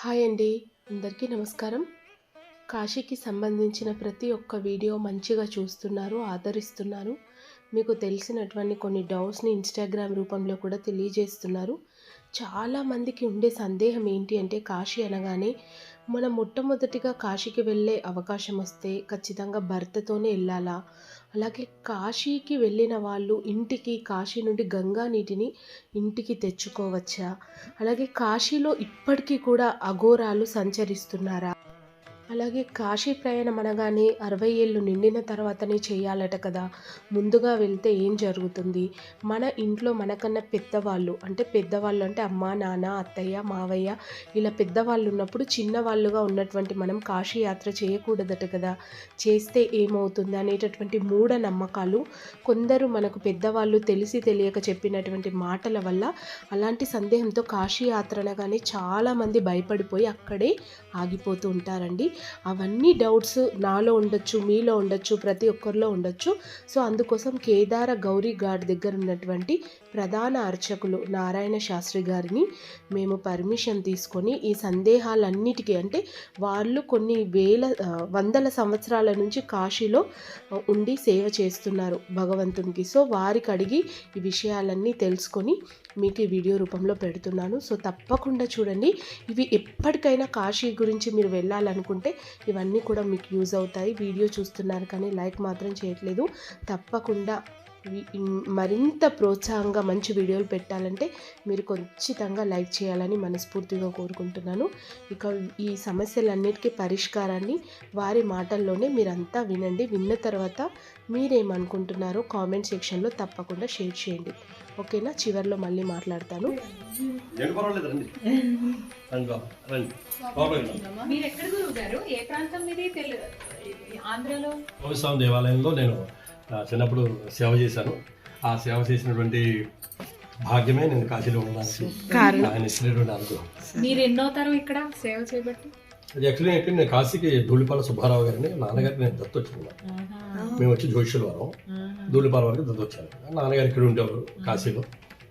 Hi అండి అందరికీ నమస్కారం. కాశీకి సంబంధించిన ప్రతి ఒక్క వీడియో మంచిగా చూస్తున్నారు ఆదరిస్తున్నారు. మీకు తెలిసినటువంటి కొన్ని డౌట్స్ని ఇన్స్టాగ్రామ్ రూపంలో కూడా తెలియజేస్తున్నారు. చాలామందికి ఉండే సందేహం ఏంటి అంటే కాశీ అనగానే మనం మొట్టమొదటిగా కాశీకి వెళ్ళే అవకాశం వస్తే ఖచ్చితంగా భర్తతోనే వెళ్ళాలా? అలాగే కాశీకి వెళ్ళిన వాళ్ళు ఇంటికి కాశీ నుండి గంగా నీటిని ఇంటికి తెచ్చుకోవచ్చా? అలాగే కాశీలో ఇప్పటికీ కూడా అఘోరాలు సంచరిస్తున్నారా? అలాగే కాశీ ప్రయాణం అనగానే అరవై ఏళ్ళు నిండిన తర్వాతనే చేయాలట కదా. ముందుగా వెళ్తే ఏం జరుగుతుంది? మన ఇంట్లో మనకన్నా పెద్దవాళ్ళు అంటే పెద్దవాళ్ళు అంటే అమ్మ నాన్న అత్తయ్య మావయ్య ఇలా పెద్దవాళ్ళు ఉన్నప్పుడు చిన్నవాళ్ళుగా ఉన్నటువంటి మనం కాశీ యాత్ర చేయకూడదట కదా. చేస్తే ఏమవుతుంది అనేటటువంటి మూఢ నమ్మకాలు కొందరు మనకు పెద్దవాళ్ళు తెలిసి తెలియక చెప్పినటువంటి మాటల వల్ల అలాంటి సందేహంతో కాశీ యాత్ర అనగానే చాలామంది భయపడిపోయి అక్కడే ఆగిపోతూ ఉంటారండి. అవన్నీ డౌట్స్ నాలో ఉండొచ్చు మీలో ఉండొచ్చు ప్రతి ఒక్కరిలో ఉండొచ్చు. సో అందుకోసం కేదార గౌరీ ఘాట్ దగ్గర ఉన్నటువంటి ప్రధాన అర్చకులు నారాయణ శాస్త్రి గారిని మేము పర్మిషన్ తీసుకొని ఈ సందేహాలన్నిటికీ అంటే వాళ్ళు కొన్ని వేల వందల సంవత్సరాల నుంచి కాశీలో ఉండి సేవ చేస్తున్నారు భగవంతునికి. సో వారికి అడిగి ఈ విషయాలన్నీ తెలుసుకొని మీకు ఈ వీడియో రూపంలో పెడుతున్నాను. సో తప్పకుండా చూడండి. ఇవి ఎప్పటికైనా కాశీ గురించి మీరు వెళ్ళాలనుకుంటే ఇవన్నీ కూడా మీకు యూజ్ అవుతాయి. వీడియో చూస్తున్నారు కానీ లైక్ మాత్రం చేయట్లేదు. తప్పకుండా మరింత ప్రోత్సాహంగా మంచి వీడియోలు పెట్టాలంటే మీరు ఖచ్చితంగా లైక్ చేయాలని మనస్ఫూర్తిగా కోరుకుంటున్నాను. ఇక ఈ సమస్యలన్నిటికీ పరిష్కారాన్ని వారి మాటల్లోనే మీరంతా వినండి. విన్న తర్వాత మీరేమనుకుంటున్నారో కామెంట్ సెక్షన్లో తప్పకుండా షేర్ చేయండి. ఓకేనా? చివరిలో మళ్ళీ మాట్లాడతాను. మీరు ఎక్కడ ఏ ప్రాంతం ఆంధ్రలో? దేవాలయంలో నేను చిన్నప్పుడు సేవ చేశాను. ఆ సేవ చేసినటువంటి భాగ్యమే నేను కాశీలో ఉండడానికి కారణం. ఆయన ఇచ్చినటువంటి అనుగ్రహం. మీరు ఎన్నో తరం ఇక్కడ సేవ చేయబట్టి? అది యాక్చువల్లీ ఏంటంటే నేను కాశీకి ధూళిపాల సుబ్బారావు గారిని నాన్నగారికి నేను దత్తొచ్చుకున్నాను మేము వచ్చి జోషుల వారం ధూళిపాల వారికి దత్తొచ్చాను. నాన్నగారు ఇక్కడ ఉండేవారు కాశీలో.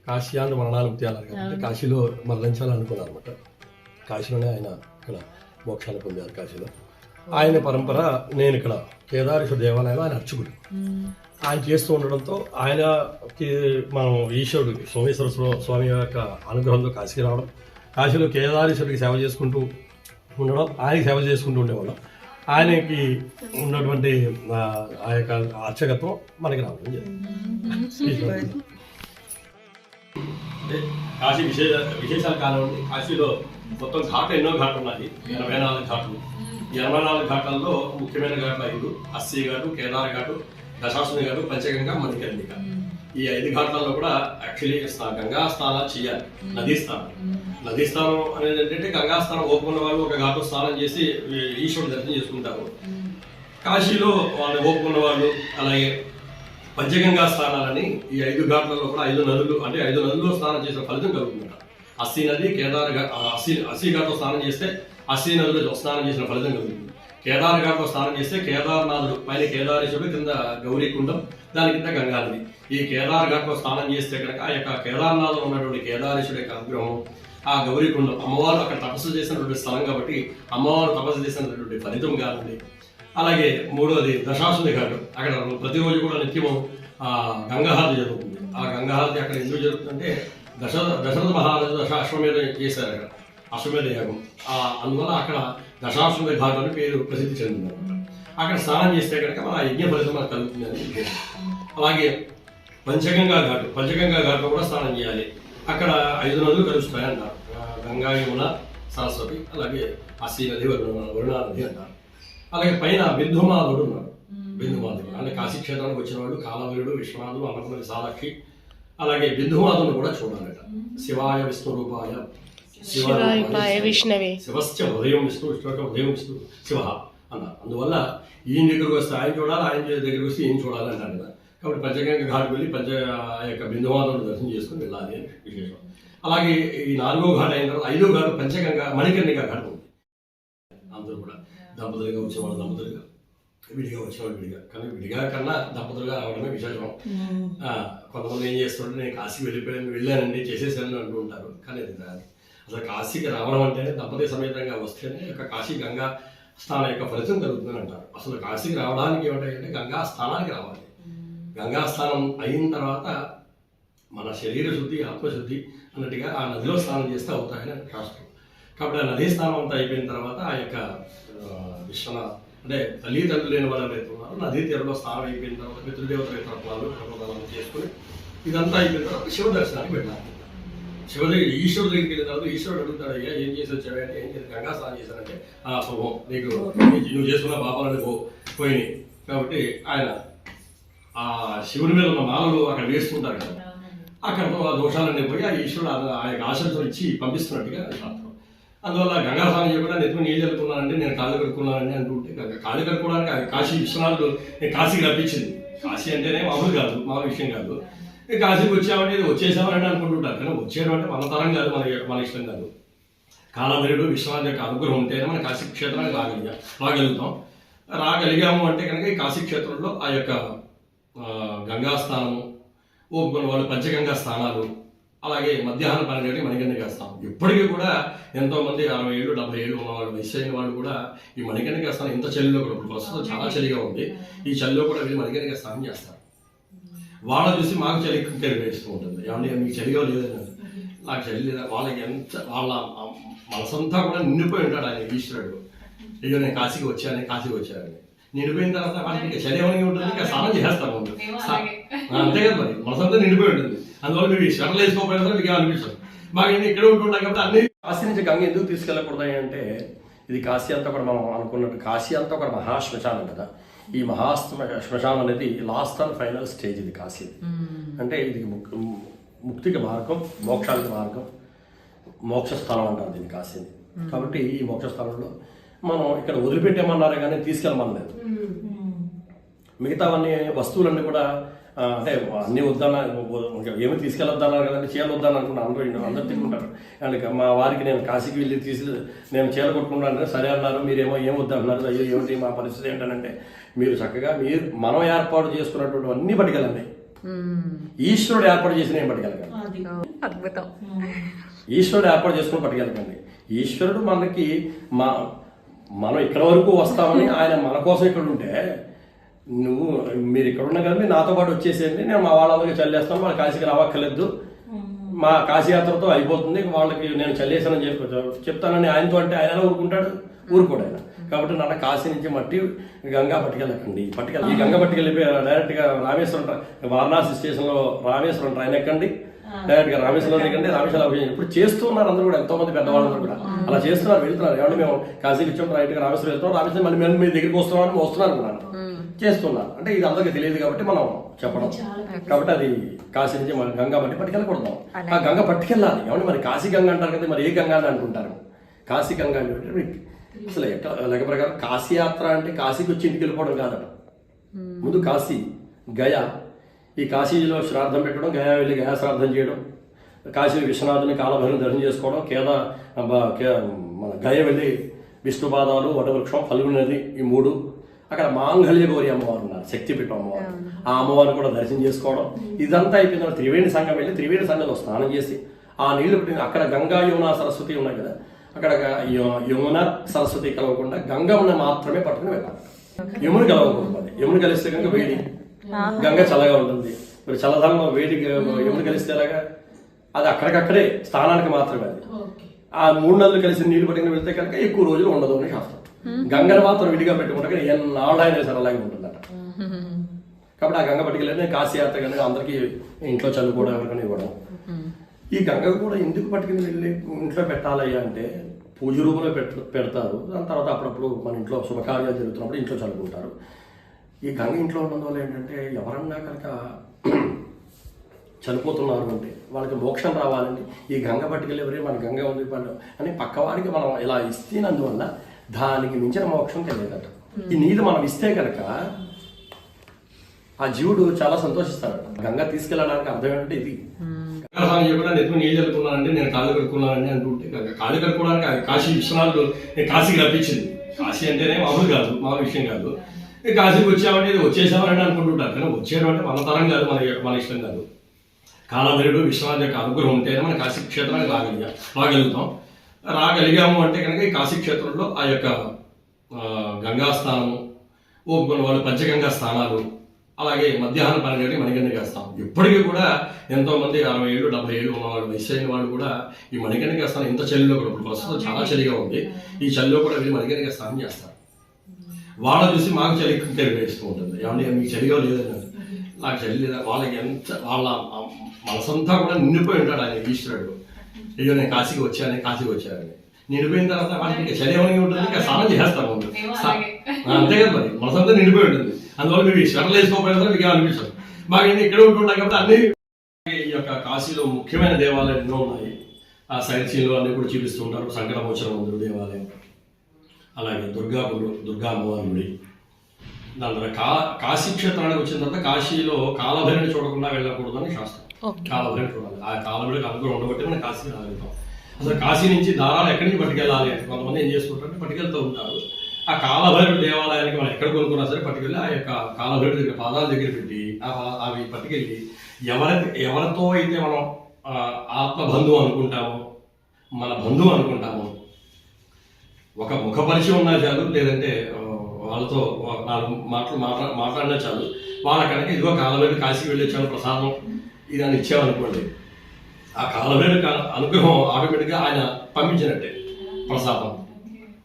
కాశీ అంటే మరణాలు ముత్యాలు కాబట్టి కాశీలో మరణించాలనుకున్నారు అనమాట కాశీలోనే ఆయన ఇక్కడ మోక్షాన్ని పొందారు కాశీలో. ఆయన పరంపర నేను ఇక్కడ కేదారేశ్వర దేవాలయంలో ఆయన అర్చకుడు. ఆయన చేస్తూ ఉండడంతో ఆయనకి మనం ఈశ్వరుడు సోమేశ్వర స్వామి యొక్క అనుగ్రహంతో కాశీకి రావడం కాశీలో కేదారేశ్వరుడికి సేవ చేసుకుంటూ ఉండడం ఆయనకి సేవ చేసుకుంటూ ఉండేవాళ్ళం. ఆయనకి ఉన్నటువంటి ఆ, యొక్క అర్చకత్వం మనకి రావడం జరిగింది. కాశీ విశేష విశేషాలు కానివ్వండి కాశీలో మొత్తం ఘాట్లు ఎన్నో ఘాట్లు ఉన్నాయి. ఎనభై నాలుగు ఘాట్లు. ఎనభై నాలుగు ఘాట్లలో ముఖ్యమైన ఘాట్లు ఐదు. అస్సీ ఘాటు కేదార్ ఘాటు దశాశ్వని ఘాటు పంచగంగా మణికర్ణిక. ఈ ఐదు ఘాట్లలో కూడా యాక్చువల్లీ గంగా స్నానాలు చేయాలి. నదీ స్నానం నదీ స్నానం అనేది ఏంటంటే గంగా స్నానం ఓపుకున్న వాళ్ళు ఒక ఘాట్లో స్నానం చేసి ఈశ్వరుడు దర్శనం చేసుకుంటారు. కాశీలో వాళ్ళు ఓపుకున్న వాళ్ళు అలాగే పంచగంగా స్నానాలని ఈ ఐదు ఘాట్లలో కూడా ఐదు నదులు అంటే ఐదు నదుల్లో స్నానం చేసిన ఫలితం కలుగుతుందట. అస్సీ నది కేదార్ అస్సీ అస్సీ ఘాట్లో స్నానం చేస్తే అశ్వి నదిలో స్నానం చేసిన ఫలితం కలుగుతుంది. కేదార్ ఘాట్లో స్నానం చేస్తే కేదార్నాథుడు పైన కేదారేశ్వరుడు కింద గౌరీకుండం దాని కింద గంగా నది ఈ కేదార్ ఘాట్లో స్నానం చేస్తే కనుక ఆ యొక్క కేదార్నాథుడు ఉన్నటువంటి కేదారేశ్వరుడు యొక్క అనుగ్రహం ఆ గౌరీకుండం అమ్మవారు అక్కడ తపస్సు చేసినటువంటి స్థలం కాబట్టి అమ్మవారు తపస్సు చేసినటువంటి ఫలితం కానుంది అలాగే మూడోది దశాశ్వని ఘాటు. అక్కడ ప్రతిరోజు కూడా నిత్యము ఆ గంగాహారతి జరుగుతుంది. ఆ గంగాహారతి అక్కడ ఎందుకు జరుగుతుందంటే దశ దశరథ మహారాజు దశ అశ్వమేధ చేశారు అక్కడ. అశ్వమేధ యాగం ఆ అందువల్ల అక్కడ దశాశ్వమేధ ఘాటు అని పేరు ప్రసిద్ధి చెందింది. అక్కడ స్నానం చేస్తే కనుక మన యజ్ఞ ఫలితం మనకు కలుగుతుంది అని అలాగే పంచగంగా ఘాటు పంచగంగా ఘాట్లో కూడా స్నానం చేయాలి. అక్కడ ఐదు నదులు కలుస్తాయి అంటారు. గంగా యమున సరస్వతి అలాగే అసీ నది వరుణ వరుణా నది అంటారు. అలాగే పైన బిందుమాధుడు ఉన్నాడు. బిందుమాధుడు అంటే కాశీక్షేత్రానికి వచ్చిన వాళ్ళు కాలవీరుడు విశ్వనాథుడు అన్నపల్లి విశాలాక్షి అలాగే బిందుమాధుని కూడా చూడాలట. శివాయ విష్ణు రూపాయ శివాయ విష్ణవే. ఉదయం విష్ణు విష్ణు యొక్క ఉదయం విష్ణు శివ అన్నారు. అందువల్ల ఈయన దగ్గరకు వస్తే ఆయన చూడాలి? ఆయన దగ్గరికి వస్తే ఈయన చూడాలి అంటారు కదా. కాబట్టి పంచగంగ ఘాట్ వెళ్ళి పంచ ఆ యొక్క బిందుమాధవుడు దర్శనం చేసుకుని వెళ్ళాలి అని విశేషం. అలాగే ఈ నాలుగో ఘాట్ అయిన తర్వాత ఐదో ఘాట్ పంచగంగ మణికర్ణిక ఘాట్ ఉంది. అందరూ కూడా దంపతులుగా వచ్చేవాళ్ళు దంపతులుగా. విడిగా వచ్చేవాళ్ళు విడిగా. కానీ విడిగా కన్నా దంపతులుగా రావడమే విశేషం. ఆ, కొంతమంది ఏం చేస్తుంటే నేను కాశీ వెళ్ళిపోయాను వెళ్ళానండి చేసేసాను అంటూ ఉంటారు. కానీ అది అసలు కాశీకి రావడం అంటేనే దంపతి సమేతంగా వస్తేనే ఒక కాశీ గంగా స్నానం యొక్క ఫలితం కలుగుతుందని అంటారు. అసలు కాశీకి రావడానికి ఏమిటంటే గంగా స్నానానికి రావాలి. గంగా స్నానం అయిన తర్వాత మన శరీర శుద్ధి ఆత్మశుద్ధి అన్నట్టుగా ఆ నదిలో స్నానం చేస్తే అవుతాయని శాస్త్రం. కాబట్టి ఆ నదీ స్నానం అంతా అయిపోయిన తర్వాత ఆ యొక్క విశ్వనాథ్ అంటే తల్లిదండ్రులు లేని వాళ్ళు ఎవరైతే ఉన్నారో నదీ తీరంలో స్నానం అయిపోయిన తర్వాత పితృదేవతల తర్పణాలు ప్రబోధాలు చేసుకుని ఇదంతా అయిపోయిన తర్వాత శివ దర్శనానికి వెళ్ళాలి. దగ్గర ఈశ్వరుడు దగ్గరికి వెళ్ళిన తర్వాత ఈశ్వరుడు అడుగుతాడు అయ్యా ఏం చేసి వచ్చావు? అంటే ఏం చేసి గంగా స్నానం చేశానంటే ఆ శుభం నీకు నువ్వు చేసుకున్న పాపాలని పో పోయినాయి. కాబట్టి ఆయన ఆ శివుని మీద ఉన్న మాలలు అక్కడ వేసుకుంటారు కదా అక్కడ ఆ దోషాలన్నీ పోయి ఆ ఈశ్వరుడు ఆ- ఆ యొక్క ఆశలతో ఇచ్చి పంపిస్తున్నట్టుగా శాస్త్రం అందువల్ల గంగా స్నానం చేయకుండా నెత్తుకు నీళ్ళు జరుపుకున్నానంటే నేను కాళ్ళు కడుక్కున్నానని అంటుంటే కాళ్ళు కడుక్కోవడానికి ఆ కాశీ విశ్వనాథుడు నేను కాశీకి రప్పించింది. కాశీ అంటేనే మామూలు కాదు మామూలు విషయం కాదు. కాశీకి వచ్చామంటే ఇది వచ్చేసామని అనుకుంటుంటారు. కానీ వచ్చేయడం అంటే మన తరం కాదు మన మన ఇష్టం కాదు. కాలభైరుడు విశ్వనాథ్ యొక్క అనుగ్రహం ఉంటేనే మన కాశీ క్షేత్రానికి రాగలిగా రాగలుగుతాం. రాగలిగాము అంటే కనుక ఈ కాశీ క్షేత్రంలో ఆ యొక్క గంగా స్నానము ఓ వాళ్ళు పంచగంగా స్నానాలు అలాగే మధ్యాహ్నం పన్నెండు మణికర్ణిక వేస్తాం ఇప్పటికీ కూడా ఎంతో మంది అరవై ఏళ్ళు డెబ్బై ఏళ్ళు ఉన్నవాళ్ళు వయసు అయిన వాళ్ళు కూడా ఈ మణికర్ణిక వేస్తాను ఇంత చలిలో కూడా ఇప్పుడు ప్రస్తుతం చాలా చలిగా ఉంది. ఈ చలిలో కూడా వీళ్ళు మణికర్ణిక స్నానం చేస్తారు. వాళ్ళ చూసి మాకు చలి వేస్తూ ఉంటుంది. ఏమంటే మీకు చలిగా లేదని నాకు చలి లేదా? వాళ్ళకి ఎంత వాళ్ళ మనసంతా కూడా నిండిపోయి ఉంటాడు ఆయన ఈశ్వరుడు. అయ్యో నేను కాశీకి వచ్చాను కాశీకి వచ్చానని. నిండిపోయిన తర్వాత వాళ్ళకి ఇంకా చలి ఏమని ఉంటుంది? ఇంకా స్నానం చేస్తాం. ఆ, అంతే కదా మరి. మనసంతా నిండిపోయి ఉంటుంది. అందువల్ల మీరు ఈ స్వెటర్లు వేసుకోకపోయినా మీకు అనిపిస్తుంది మాకు ఇక్కడ ఉంటున్నాం కాబట్టి అన్ని కాశీ నుంచి గంగ ఎందుకు తీసుకెళ్ళకూడదు అంటే ఇది కాశీ అంతా కూడా మనం అనుకున్నట్టు కాశీ అంతా ఒక మహా శ్మశానం కదా. ఈ మహా శ్మ- శ్మశానం అనేది లాస్ట్ అండ్ ఫైనల్ స్టేజ్ ఇది కాశీ అంటే ఇది ముక్- ముక్తికి మార్గం మోక్షానికి మార్గం మోక్ష స్థలం అంటారు దీన్ని కాశీని. కాబట్టి ఈ మోక్ష స్థలంలో మనం ఇక్కడ వదిలిపెట్టేమన్నారే కానీ తీసుకెళ్ళమనలేదు మిగతావన్నీ వస్తువులన్నీ కూడా అంటే అన్ని ఇంకా ఏమి తీసుకెళ్ళొద్దన్నారు కదండి చీరలు వద్దని అనుకున్నా అందరూ అందరూ తిట్టుకుంటారు అండ్ మా వారికి నేను కాశీకి వెళ్ళి తీసి నేను చీర కొట్టుకుంటాను సరే అన్నారు మీరేమో ఏం వద్దన్నారు అయ్యో ఏమిటి మా పరిస్థితి ఏంటంటే మీరు చక్కగా మీరు మనం ఏర్పాటు చేసుకున్నటువంటి అన్ని పట్టుకెళ్ళండి ఈశ్వరుడు ఏర్పాటు చేసిన ఏం ఈశ్వరుడు ఏర్పాటు చేసుకుని పట్టుకెళ్ళకండి ఈశ్వరుడు మనకి మా మనం ఇక్కడ వరకు వస్తామని ఆయన మన కోసం ఇక్కడ ఉంటే నువ్వు మీరు ఇక్కడ ఉన్నా కదా మీరు నాతో పాటు వచ్చేసేయండి నేను మా వాళ్ళందరికీ చల్లేస్తాను వాళ్ళ కాశీకి రావక్కర్లేదు. మా కాశీయాత్రతో అయిపోతుంది వాళ్ళకి నేను చల్లేసానని చెప్పి చెప్తానని ఆయనతో అంటే ఆయన ఊరుకుంటాడు? ఊరుకోడు ఆయన. కాబట్టి నాన్న కాశీ నుంచి మట్టి గంగా పట్టుకెళ్ళకండి. పట్టుకెళ్ళి ఈ గంగా పట్టుకెళ్ళిపోయి డైరెక్ట్గా రామేశ్వరం వారణాసి స్టేషన్లో రామేశ్వరం ట్రైన్ ఎక్కండి. డైరెక్ట్గా రామేశ్వరం ఎక్కండి రామేశ్వరం అభిషేకం ఇప్పుడు చేస్తున్నారు అందరూ కూడా ఎంతో మంది పెద్దవాళ్ళందరూ కూడా. అలా చేస్తున్నారు వెళ్తున్నారు. ఏమంటే మేము కాశీకి వచ్చాం రైట్గా రామేశ్వరం వెళ్తున్నాం. రామేశ్వరం మళ్ళీ మేము మీ దగ్గరికి వస్తున్నామని వస్తున్నారు కూడా చేస్తున్నారు. అంటే ఇది అందరికీ తెలియదు కాబట్టి మనం చెప్పడం. కాబట్టి అది కాశీ నుంచి మన గంగా మట్టి పట్టుకెళ్ళకూడదు. ఆ గంగ పట్టుకెళ్ళాలి. ఏమంటే మరి కాశీ గంగ అంటారు కదా మరి ఏ గంగ అని అనుకుంటారు? కాశీ గంగ అంటే అసలు ఎట్లా లెక్క ప్రకారం కాశీ యాత్ర అంటే కాశీకి వచ్చి ఇంటికి వెళ్ళిపోవడం కాదట. ముందు కాశీ గయా ఈ కాశీలో శ్రాద్ధం పెట్టడం గయా వెళ్ళి గయా శ్రాద్ధం చేయడం కాశీ విశ్వనాథుని కాలభైరవం దర్శనం చేసుకోవడం కేద మన గయ వెళ్ళి విష్ణుపాదాలు వటవృక్షం ఫల్గుని నది ఈ మూడు. అక్కడ మాంగళ్య గౌరి అమ్మవారు ఉన్నారు శక్తిపీఠం అమ్మవారు. ఆ అమ్మవారిని కూడా దర్శనం చేసుకోవడం. ఇదంతా అయిపోయిన త్రివేణి సంఘం వెళ్ళి త్రివేణి సంఘంలో స్నానం చేసి ఆ నీళ్ళు అక్కడ గంగా యమున సరస్వతి ఉన్నాయి కదా అక్కడ యమున సరస్వతి కలవకుండా గంగమ్మని మాత్రమే పట్టుకుని వెళ్ళాలి. యముని కలవకూడదు యముని కలిస్తే కనుక వేడి. గంగ చల్లగా ఉంటుంది. మరి చల్లదనంలో వేడి యముని కలిస్తే ఎలాగా? అది అక్కడికక్కడే స్నానానికి మాత్రమే అది. ఆ మూడు నెలలు కలిసి నీళ్ళు పట్టుకుని వెళ్తే కనుక ఎక్కువ రోజులు ఉండదు అని శాస్త్రం. గంగను మాత్రం విడిగా పెట్టుకుంటే ఎన్నాళ్ళైనా సరే అలాగే ఉంటుందట. కాబట్టి ఆ గంగ పట్టుకెళ్ళి కాశీ యాత్ర కనుక అందరికీ ఇంట్లో చల్లుకోవడం ఎవరికైనా ఇవ్వడం. ఈ గంగ కూడా ఎందుకు పట్టుకుని వెళ్ళి ఇంట్లో పెట్టాలయ్యా అంటే పూజ రూపంలో పెట్ పెడతారు. దాని తర్వాత అప్పుడప్పుడు మన ఇంట్లో శుభకార్యాలు జరుగుతున్నప్పుడు ఇంట్లో చదువుకుంటారు. ఈ గంగ ఇంట్లో ఉండడం వల్ల ఏంటంటే ఎవరన్నా కనుక చనిపోతున్నారు అంటే వాళ్ళకి మోక్షం రావాలంటే ఈ గంగ పట్టుకెళ్ళేవరే మన గంగ ఉంది పండు అని పక్కవాడికి మనం ఇలా ఇస్తేనందువల్ల దానికి మించిన మోక్షం తెలియదట. ఈ నీళ్ళు మనం ఇస్తే కనుక ఆ జీవుడు చాలా సంతోషిస్తాడు గంగ తీసుకెళ్ళడానికి అర్థం ఏంటంటే ఇది. గంగాస్నానం చేయకుండా నెత్తుకు నీళ్ళు జరుపుకున్నానంటే నేను కాళ్ళు కడుక్కున్నానండి అంటుంటే కాళ్ళు కడుక్కోవడానికి కాశీ విశ్వనాథుడు నేను కాశీకి రప్పించింది. కాశీ అంటేనే మామూలు కాదు మామూలు విషయం కాదు. కాశీకి వచ్చామంటే ఇది వచ్చేసామని అనుకుంటుంటారు కానీ వచ్చేయడం అంటే మన తరం కాదు మన మన ఇష్టం కాదు. కాలభైరుడు విశ్వనాథ్ యొక్క అనుగ్రహం ఉంటేనే మన కాశీ క్షేత్రానికి రాగలిగా రాగలుగుతాం. రాగలిగాము అంటే కనుక ఈ కాశీ క్షేత్రంలో ఆ యొక్క గంగా స్నానము ఓ వాళ్ళు పంచగంగా స్థానాలు అలాగే మధ్యాహ్నం పన్నెండు మణికండ చేస్తాం ఇప్పటికీ కూడా ఎంతో మంది అరవై ఏళ్ళు డెబ్బై ఏళ్ళు ఉన్నవాళ్ళు వయసు అయిన వాళ్ళు కూడా ఈ మణికండ స్నానం ఇంత చలిలో కూడా ఇప్పుడు ప్రస్తుతం చాలా చలిగా ఉంది. ఈ చలిలో కూడా వెళ్ళి మణికండ స్నానం చేస్తారు. వాళ్ళ చూసి మాకు చలి వేస్తూ ఉంటుంది. ఏమంటే మీకు చలిగా లేదని నాకు చలి లేదా? వాళ్ళకి ఎంత వాళ్ళ మనసంతా కూడా నిండిపోయి ఉంటాడు ఆయన ఈశ్వరుడు. అయ్యో నేను కాశీకి వచ్చాను కాశీకి వచ్చానని. నిండిపోయిన తర్వాత వాళ్ళకి ఇంకా చలి ఏమని ఉంటుంది? ఇంకా స్నానం చేస్తాను అంతే కదా మరి. మనసంతా నిండిపోయి ఉంటుంది. అందువల్ల మీరు ఈ స్వెటర్లు వేసుకోకపోయినా మీకు అనిపిస్తుంది మాకు ఏంటి ఇక్కడ ఉంటున్నాం కాబట్టి అన్ని ఈ యొక్క కాశీలో ముఖ్యమైన దేవాలయాలు ఎన్నో ఉన్నాయి. ఆ సీన్లు అన్ని కూడా చూపిస్తూ ఉంటారు. సంకటమోచన మందిరు దేవాలయం. అలాగే దుర్గాపురు దుర్గా అమ్మవారి గుడి. దాని తర్వాత కా కాశీ క్షేత్రానికి వచ్చిన తర్వాత కాశీలో కాలభైరని చూడకుండా వెళ్ళకూడదని శాస్త్రం. ఓకే. కాలభైరని చూడాలి. ఆ కాలభైరకి అనుగ్రహం ఉండబట్టి మనం కాశీ రాగలుగుతాం. అసలు కాశీ నుంచి దారాలు ఎక్కడి నుంచి పట్టుకెళ్ళాలి అంటే కొంతమంది ఏం చేసుకుంటారంటే పట్టుకెళ్తూ ఉంటారు. ఆ కాలభైరుడు దేవాలయానికి మనం ఎక్కడ కొనుక్కున్నా సరే పట్టుకెళ్ళి ఆ యొక్క కాలభైరుడు దగ్గర పాదాల దగ్గర పెట్టి ఆ అవి పట్టుకెళ్ళి ఎవరి ఎవరితో అయితే మనం ఆత్మబంధువు ఆత్మ బంధువు అనుకుంటామో మన బంధువు అనుకుంటామో ఒక ముఖ పరిచయం ఉన్నా చాలు లేదంటే వాళ్ళతో నాలుగు మాటలు మాట్లా మాట్లాడినా చాలు వాళ్ళ కనుక ఇదిగో కాశీ కాశీకి వెళ్ళొచ్చాను ప్రసాదం ఇది అని ఇచ్చామనుకోండి ఆ కాలవేరు అనుగ్రహం ఆటోమేటిక్గా ఆయన పంపించినట్టే ప్రసాదం.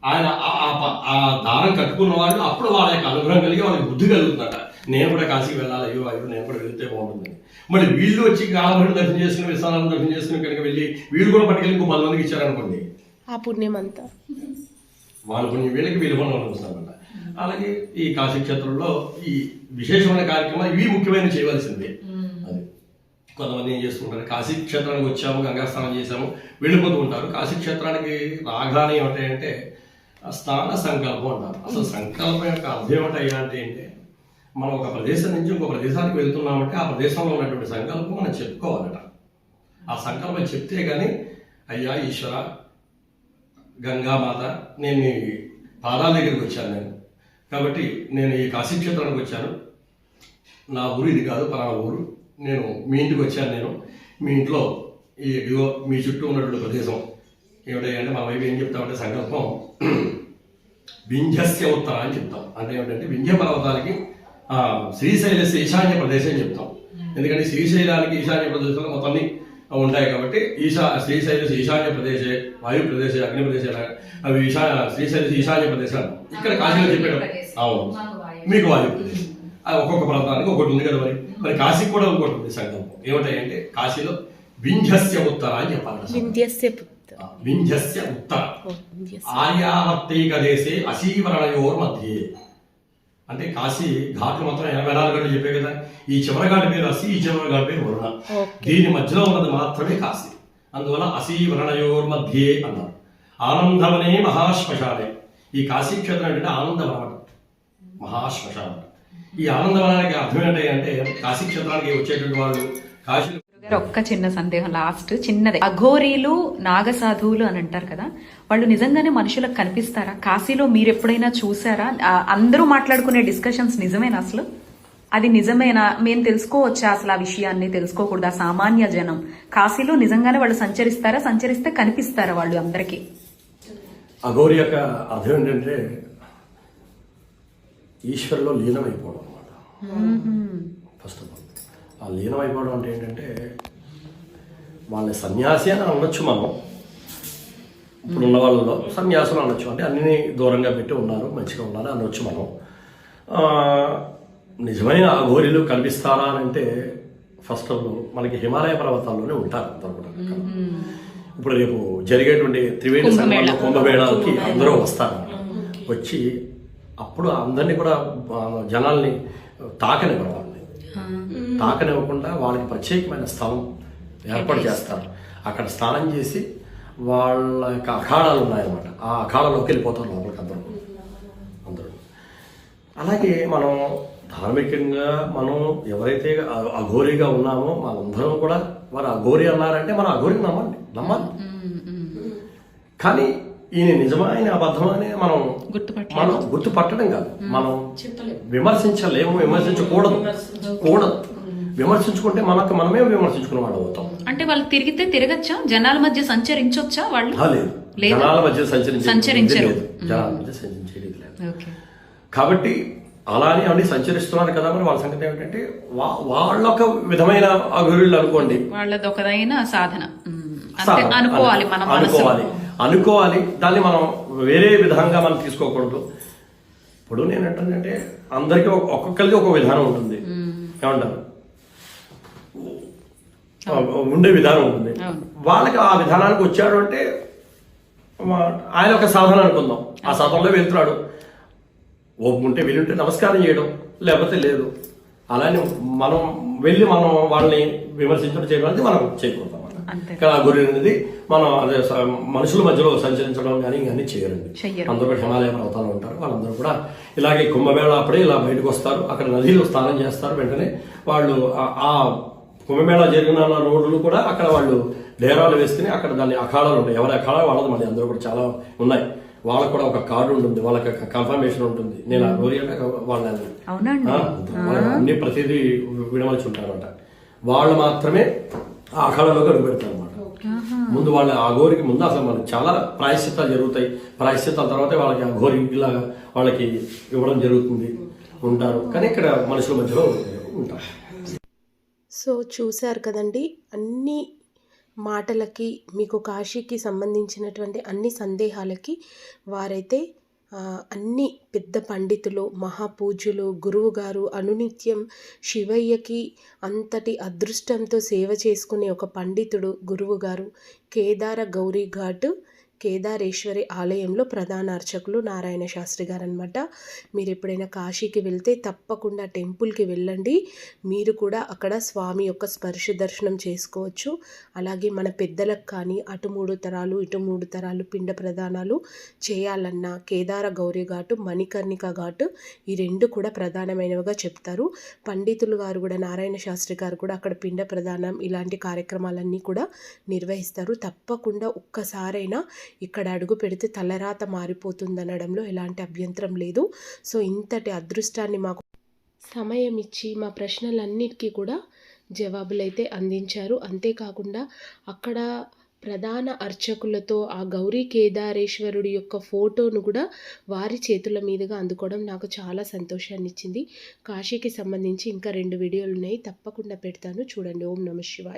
ఆయన ఆ- ఆ ప- ఆ దారం కట్టుకున్న వాళ్ళు అప్పుడు వాళ్ళ యొక్క అనుగ్రహం కలిగి వాళ్ళకి బుద్ధి కలుగుతుందట. నేను కూడా కాశీకి వెళ్ళాలి అయ్యో అయ్యో నేను కూడా వెళ్తే బాగుంటుంది. మరి వీళ్ళు వచ్చి కాలభైరు దర్శనం చేసుకుని విశ్వనాథం దర్శనం చేసుకుని కనుక వెళ్ళి వీళ్ళు కూడా పట్టుకెళ్ళి ఇంకో పది మందికి ఇచ్చారనుకోండి. ఆ పుణ్యం అంతా వాళ్ళు కొన్ని వీళ్ళకి వీళ్ళు మనం అనుకుంటున్నామన్నమాట అలాగే ఈ కాశీ క్షేత్రంలో ఈ విశేషమైన కార్యక్రమాలు ఇవి ముఖ్యమైన చేయవలసింది. అది కొంతమంది ఏం చేస్తుంటారు? కాశీ క్షేత్రానికి వచ్చాము గంగా స్నానం చేశాము వెళ్ళిపోతూ ఉంటారు. కాశీ క్షేత్రానికి రాగానే ఏమిటాయంటే ఆ సంకల్పం అంటారు. అసలు సంకల్పం యొక్క అర్థం ఏమిటయ్యా అంటే ఏంటి మనం ఒక ప్రదేశం నుంచి ఇంకో ప్రదేశానికి వెళ్తున్నామంటే ఆ ప్రదేశంలో ఉన్నటువంటి సంకల్పం మనం చెప్పుకోవాలట. ఆ సంకల్పం చెప్తే కానీ అయ్యా ఈశ్వర గంగామాత నేను మీ పాదాల దగ్గరికి వచ్చాను నేను. కాబట్టి నేను ఈ కాశీక్షేత్రానికి వచ్చాను. నా ఊరు ఇది కాదు పలానా ఊరు. నేను మీ ఇంటికి వచ్చాను నేను. మీ ఇంట్లో ఈ మీ చుట్టూ ఉన్నటువంటి ప్రదేశం. ఏమిటంటే మన వైపు ఏం చెప్తామంటే సంకల్పం. వింధ్యస్య ఉత్తర అని చెప్తాం. అంటే ఏమిటంటే వింధ్య పర్వతాలకి ఆ, శ్రీశైల ఈశాన్య ప్రదేశం చెప్తాం. ఎందుకంటే శ్రీశైలానికి ఈశాన్య ప్రదేశంలో మొత్తం అన్ని ఉంటాయి కాబట్టి ఈశా శ్రీశైల ఈశాన్య ప్రదేశే వాయు ప్రదేశే అగ్ని ప్రదేశ అవి ఈశా శ్రీశైల ఈశాన్య ప్రదేశాలు. ఇక్కడ కాశీలో చెప్పాడు అవును. మీకు వాయు ప్రదేశం. అది ఒక్కొక్క ప్రాంతానికి ఒకటి ఉంది కదా మరి. మరి కాశీకి కూడా ఇంకోటి ఉంది సంకల్పం. ఏమిటాయంటే కాశీలో వింధ్యస్య ఉత్తర అని చెప్పాలి. ఓ, వింధ్యస్య. ఆర్యావర్తైక దేశే అశీవరణయోర్ మధ్యే అంటే కాశీ ఘాట్లు మొత్తం ఎనభై నాలుగు గంటలు చెప్పే కదా ఈ చివరి ఘాటు పేరు అసి ఈ చివరి ఘాటు పేరు వరుణ దీని మధ్యలో ఉన్నది మాత్రమే కాశీ అందువల్ల అసీవరణయోర్ మధ్యే అన్నారు ఆనందవనే మహాశ్మశానే ఈ కాశీ క్షేత్రం అంటే ఆనందవనం. మహాశ్మశానం ఈ ఆనందవనానికి అర్థం ఏంటి అంటే కాశీ క్షేత్రానికి వచ్చేటువంటి వాళ్ళు కాశీ ఒక్క చిన్న సందేహం లాస్ట్ చిన్నదే. అఘోరీలు నాగసాధువులు అని అంటారు కదా వాళ్ళు నిజంగానే మనుషులకు కనిపిస్తారా? కాశీలో మీరు ఎప్పుడైనా చూసారా? ఆ, అందరూ మాట్లాడుకునే డిస్కషన్స్ నిజమేనా అసలు? అది నిజమేనా? మేము తెలుసుకోవచ్చా అసలు ఆ విషయాన్ని? తెలుసుకోకూడదా సామాన్య జనం. కాశీలో నిజంగానే వాళ్ళు సంచరిస్తారా? సంచరిస్తే కనిపిస్తారా వాళ్ళు అందరికీ? అఘోరి యొక్క అర్థం ఏంటంటే ఈశ్వరులో లీనమైపోవడం అనమాట ఫస్ట్ ఆఫ్ ఆల్ ఆ లీనమైపోవడం అంటే ఏంటంటే వాళ్ళని సన్యాసి అని అనొచ్చు మనం. ఇప్పుడున్న వాళ్ళలో సన్యాసులు అనొచ్చు. అంటే అన్ని దూరంగా పెట్టి ఉన్నారు మంచిగా ఉన్నారు అనొచ్చు మనం. ఆ, నిజమైన అఘోరీలు కనిపిస్తారా అని అంటే ఫస్ట్ మనకి హిమాలయ పర్వతాల్లోనే ఉంటారు అందరూ కూడా. ఇప్పుడు రేపు జరిగేటువంటి త్రివేణి సంగమంలో కుంభమేళాలకి అందరూ వస్తారు. వచ్చి అప్పుడు అందరినీ కూడా ఆ, జనాల్ని తాకనివ్వరు వాళ్ళని. తాకనివ్వకుండా వాళ్ళకి ప్రత్యేకమైన స్థలం ఏర్పాటు చేస్తారు. అక్కడ స్నానం చేసి వాళ్ళ యొక్క అఖాడాలు ఉన్నాయన్నమాట. ఆ అఖాడాలోకి వెళ్ళిపోతారు లోపలికి అందరూ. అందరూ. అలాగే మనం ధార్మికంగా మనం ఎవరైతే అఘోరిగా ఉన్నామో మనందరం కూడా వారు అఘోరి అన్నారంటే మనం అఘోరిని నమ్మండి. నమ్మాలి. కానీ ఈయన నిజమైన అబద్ధమని మనం గుర్తుపట్ట మనం గుర్తుపట్టడం కాదు. మనం విమర్శించలేము విమర్శించకూడదు. కూడదు. విమర్శించుకుంటే మనకు మనమే విమర్శించుకున్న వాళ్ళు అవుతాం. అంటే వాళ్ళు తిరిగితే తిరగచ్చా? జనాల మధ్య సంచరించొచ్చా వాళ్ళు? లేదు? జనాల మధ్య సంచరించే సంచరించరు. లేదు. జనాల మధ్య సంచరించేది లేదు. ఓకే. కాబట్టి అలానే అన్ని సంచరిస్తున్నారు కదా మరి వాళ్ళ సంగతి ఏమిటంటే వా- వాళ్ళ ఒక విధమైన అభివృద్ధులు అనుకోండి. వాళ్ళది ఒకదైన సాధన. అనుకోవాలి మన అనుకోవాలి. అనుకోవాలి. దాన్ని మనం వేరే విధంగా మనం తీసుకోకూడదు. ఇప్పుడు నేను ఏంటంటే అందరికీ ఒక- ఒక్కొక్కరికి ఒక విధానం ఉంటుంది. ఏమంటారు? ఉండే విధానం ఉంటుంది. వాళ్ళకి ఆ విధానానికి వచ్చాడు అంటే ఆయన ఒక సాధన అనుకుందాం. ఆ సాధనలో వెళ్తున్నాడు. ఒప్పుకుంటే వెళ్ళుంటే నమస్కారం చేయడం లేకపోతే లేదు. అలానే మనం వెళ్ళి మనం వాళ్ళని విమర్శించడం చేయడం అనేది మనం చేయకూడదు. ఇక్కడ ఆ గురి అనేది మనం అదే మనుషుల మధ్యలో సంచరించడం కానీ ఇవన్నీ చేయరండి. అందరూ కూడా హిమాలయ పర్వతాలు ఉంటారు. వాళ్ళందరూ కూడా ఇలాగే కుంభమేళ అప్పుడే ఇలా బయటకు వస్తారు. అక్కడ నదిలో స్నానం చేస్తారు. వెంటనే వాళ్ళు ఆ కుంభమేళ జరిగిన రోడ్లు కూడా అక్కడ వాళ్ళు డేరాలు వేసుకుని అక్కడ దాన్ని అఖాడాలు ఉంటాయి. ఎవరి అఖాడా వాళ్ళది మళ్ళీ అందరూ కూడా చాలా ఉన్నాయి. వాళ్ళకు కూడా ఒక కార్డు ఉంటుంది. వాళ్ళకి కన్ఫర్మేషన్ ఉంటుంది. నేను ఆ గోరి అంటే వాళ్ళ అవునండి. ఆ, వాళ్ళు అన్ని ప్రతిదీ విడమలిచి ఉంటారన్నమాట వాళ్ళు మాత్రమే ఆ అఖాడాలోకి అడుగు పెడతారు అనమాట ముందు వాళ్ళ ఆ గోరికి ముందు అసలు మనకి చాలా ప్రాయశ్చిత్తాలు జరుగుతాయి. ప్రాయశ్చిత్తాల తర్వాత వాళ్ళకి ఆ గోరి ఇలా వాళ్ళకి ఇవ్వడం జరుగుతుంది. ఉంటారు. కానీ ఇక్కడ మనుషుల మధ్యలో ఉంటారు. సో చూశారు కదండి అన్ని మాటలకి మీకు కాశీకి సంబంధించినటువంటి అన్ని సందేహాలకి వారైతే అన్ని పెద్ద పండితులు మహాపూజులు గురువుగారు అనునిత్యం శివయ్యకి అంతటి అదృష్టంతో సేవ చేసుకునే ఒక పండితుడు గురువుగారు కేదార గౌరీ ఘాటు కేదారేశ్వరి ఆలయంలో ప్రధాన అర్చకులు నారాయణ శాస్త్రి గారు అనమాట మీరు ఎప్పుడైనా కాశీకి వెళ్తే తప్పకుండా టెంపుల్కి వెళ్ళండి. మీరు కూడా అక్కడ స్వామి యొక్క స్పర్శ దర్శనం చేసుకోవచ్చు. అలాగే మన పెద్దలకు కానీ అటు మూడు తరాలు ఇటు మూడు తరాలు పిండ ప్రదానాలు చేయాలన్నా కేదార గౌరీ ఘాటు మణికర్ణిక ఘాటు ఈ రెండు కూడా ప్రధానమైనవిగా చెప్తారు. పండితులు గారు కూడా నారాయణ శాస్త్రి గారు కూడా అక్కడ పిండ ప్రదానం ఇలాంటి కార్యక్రమాలన్నీ కూడా నిర్వహిస్తారు. తప్పకుండా ఒక్కసారైనా ఇక్కడ అడుగు పెడితే తలరాత మారిపోతుందనడంలో ఎలాంటి అభ్యంతరం లేదు. సో ఇంతటి అదృష్టాన్ని మాకు సమయం ఇచ్చి మా ప్రశ్నలన్నిటికీ కూడా జవాబులైతే అందించారు. అంతేకాకుండా అక్కడ ప్రధాన అర్చకులతో ఆ గౌరీ కేదారేశ్వరుడి యొక్క ఫోటోను కూడా వారి చేతుల మీదుగా అందుకోవడం నాకు చాలా సంతోషాన్ని ఇచ్చింది కాశీకి సంబంధించి ఇంకా రెండు వీడియోలు ఉన్నాయి తప్పకుండా పెడతాను. చూడండి. ఓం నమ శివాయ.